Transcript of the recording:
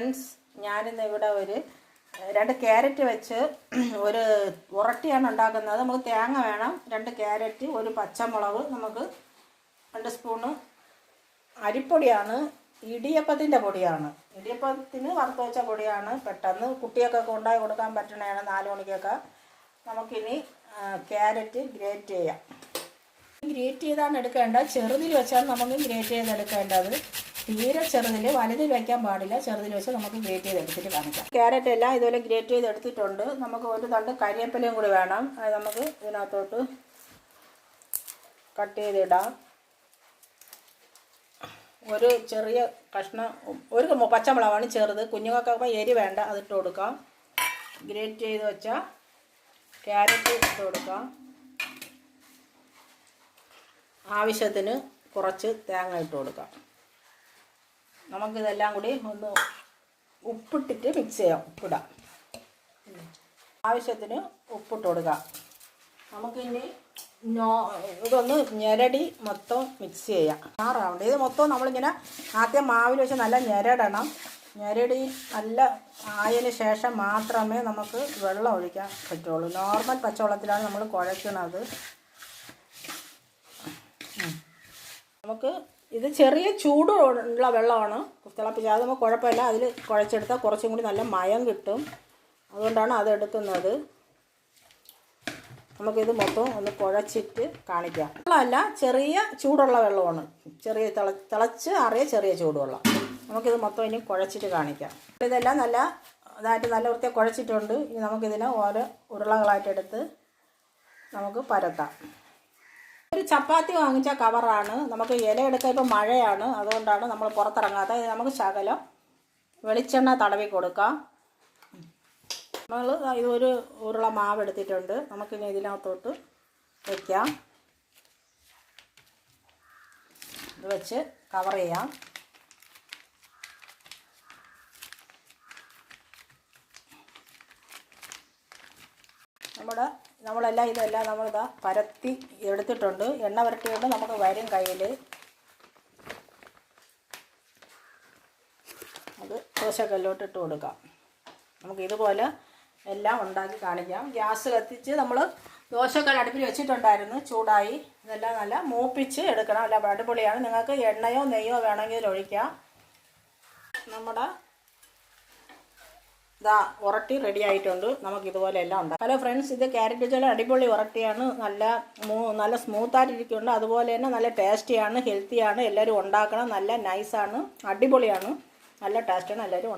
Friends ഞാനിന്ന് ഇവിടെ ഒരു രണ്ട് ക്യാരറ്റ് വെച്ച് ഒരു ഉറട്ടിയാണ് ഉണ്ടാക്കുന്നത്. നമുക്ക് തേങ്ങ വേണം രണ്ട് ക്യാരറ്റ് ഒരു പച്ചമുളക് നമുക്ക് രണ്ട് സ്പൂണ് അരിപ്പൊടിയാണ് ഇടിയപ്പത്തിന്റെ പൊടിയാണ്. ഇടിയപ്പത്തിന് വറുത്ത് വെച്ച പൊടിയാണ് പെട്ടെന്ന് കുട്ടികൾക്കൊക്കെ കൊണ്ടായി കൊടുക്കാൻ പറ്റണതാണ് നാല് മണിക്കൊക്കെ. നമുക്കിനി ക്യാരറ്റ് ഗ്രേറ്റ് ചെയ്യാം. ഗ്രേറ്റ് ചെയ്താണ് എടുക്കേണ്ടത്. ചെറുതിൽ വെച്ചാണ് നമുക്ക് ഗ്രേറ്റ് ചെയ്ത് എടുക്കേണ്ടത് തീരെ ചെറുതിൽ വലുതിൽ വയ്ക്കാൻ പാടില്ല. ചെറുതിൽ വെച്ച് നമുക്ക് ഗ്രേറ്റ് ചെയ്ത് എടുത്തിട്ട് കാണിക്കാം. ക്യാരറ്റ് എല്ലാം ഇതുപോലെ ഗ്രേറ്റ് ചെയ്ത് എടുത്തിട്ടുണ്ട്. നമുക്ക് ഒരു തണ്ട് കരിയേപ്പിലയും കൂടി വേണം. അത് നമുക്ക് ഇതിനകത്തോട്ട് കട്ട് ചെയ്തിടാം. ഒരു ചെറിയ കഷ്ണം ഒരു പച്ചമുളകാണ് ചെറുത്. കുഞ്ഞുങ്ങൾക്കൊക്കെ എരി വേണ്ട അതിട്ട് കൊടുക്കാം. ഗ്രേറ്റ് ചെയ്ത് വെച്ച ക്യാരറ്റ് ഇട്ട് കൊടുക്കാം. ആവശ്യത്തിന് കുറച്ച് തേങ്ങ ഇട്ട് കൊടുക്കാം. നമുക്കിതെല്ലാം കൂടി ഒന്ന് ഉപ്പിട്ടിട്ട് മിക്സ് ചെയ്യാം ഉപ്പിടാം. ആവശ്യത്തിന് ഉപ്പിട്ട് കൊടുക്കാം. നമുക്കിനി നോ ഇതൊന്ന് ഞെരടി മൊത്തം മിക്സ് ചെയ്യാം. ആറാവണ്ട ഇത് മൊത്തം നമ്മളിങ്ങനെ ആദ്യം മാവിൽ വെച്ച് നല്ല ഞെരടണം. ഞെരടി നല്ല ആയതിന് ശേഷം മാത്രമേ നമുക്ക് വെള്ളം ഒഴിക്കാൻ പറ്റുള്ളൂ. നോർമൽ പച്ചവെള്ളത്തിലാണ് നമ്മൾ കുഴക്കുന്നത് നമുക്ക് ഇത് ചെറിയ ചൂട് ഉള്ള വെള്ളമാണ്. തിളപ്പിച്ച് അത് നമുക്ക് കുഴപ്പമില്ല. അതിൽ കുഴച്ചെടുത്താൽ കുറച്ചും കൂടി നല്ല മയം കിട്ടും. അതുകൊണ്ടാണ് അത് എടുക്കുന്നത്. നമുക്കിത് മൊത്തം ഒന്ന് കുഴച്ചിട്ട് കാണിക്കാം. വെള്ളമല്ല ചെറിയ ചൂടുള്ള വെള്ളമാണ്. ചെറിയ തിള തിളച്ച് അറിയ ചെറിയ ചൂടുവെള്ളം. നമുക്കിത് മൊത്തം ഇനി കുഴച്ചിട്ട് കാണിക്കാം. ഇതെല്ലാം നല്ല ഇതായിട്ട് നല്ല വൃത്തിയായി കുഴച്ചിട്ടുണ്ട്. ഇനി നമുക്കിതിനെ ഓരോ ഉരുളകളായിട്ട് എടുത്ത് നമുക്ക് പരത്താം. ഒരു ചപ്പാത്തി വാങ്ങിച്ച കവറാണ്. നമുക്ക് ഇല എടുക്കാൻ ഇപ്പോൾ മഴയാണ്. അതുകൊണ്ടാണ് നമ്മൾ പുറത്തിറങ്ങാത്ത നമുക്ക് ശകലം വെളിച്ചെണ്ണ തടവി കൊടുക്കാം. നമ്മൾ ഇതൊരു ഉരുള മാവ് എടുത്തിട്ടുണ്ട്. നമുക്കിനി ഇതിനകത്തോട്ട് വയ്ക്കാം ഇത് വെച്ച് കവർ ചെയ്യാം. നമ്മുടെ നമ്മളെല്ലാം ഇതെല്ലാം നമ്മളിതാ പരത്തി എടുത്തിട്ടുണ്ട്. എണ്ണ പുരട്ടിയുണ്ട് നമുക്ക് വരും കയ്യിൽ അത് ദോശക്കല്ലോട്ട് ഇട്ട് കൊടുക്കാം. നമുക്ക് ഇതുപോലെ എല്ലാം ഉണ്ടാക്കി കാണിക്കാം. ഗ്യാസ് കത്തിച്ച് നമ്മൾ ദോശക്കല്ല് അടുപ്പിൽ വെച്ചിട്ടുണ്ടായിരുന്നു. ചൂടായി. ഇതെല്ലാം നല്ല മൂപ്പിച്ച് എടുക്കണം. അല്ല അടിപൊളിയാണ്. നിങ്ങൾക്ക് എണ്ണയോ നെയ്യോ വേണമെങ്കിൽ ഒഴിക്കാം നമ്മുടെ ഇതാ ഉറട്ടി റെഡി ആയിട്ടുണ്ട്. നമുക്ക് ഇതുപോലെ എല്ലാം ഉണ്ട് ഹലോ ഫ്രണ്ട്സ് ഇത് ക്യാരറ്റ് വെച്ചാൽ അടിപൊളി ഉറട്ടിയാണ്. നല്ല നല്ല സ്മൂത്തായിട്ടിരിക്കുന്നുണ്ട് അതുപോലെ തന്നെ നല്ല ടേസ്റ്റിയാണ് ഹെൽത്തിയാണ് എല്ലാവരും ഉണ്ടാക്കണം. നല്ല നൈസാണ് അടിപൊളിയാണ്. നല്ല ടേസ്റ്റാണ് എല്ലാവരും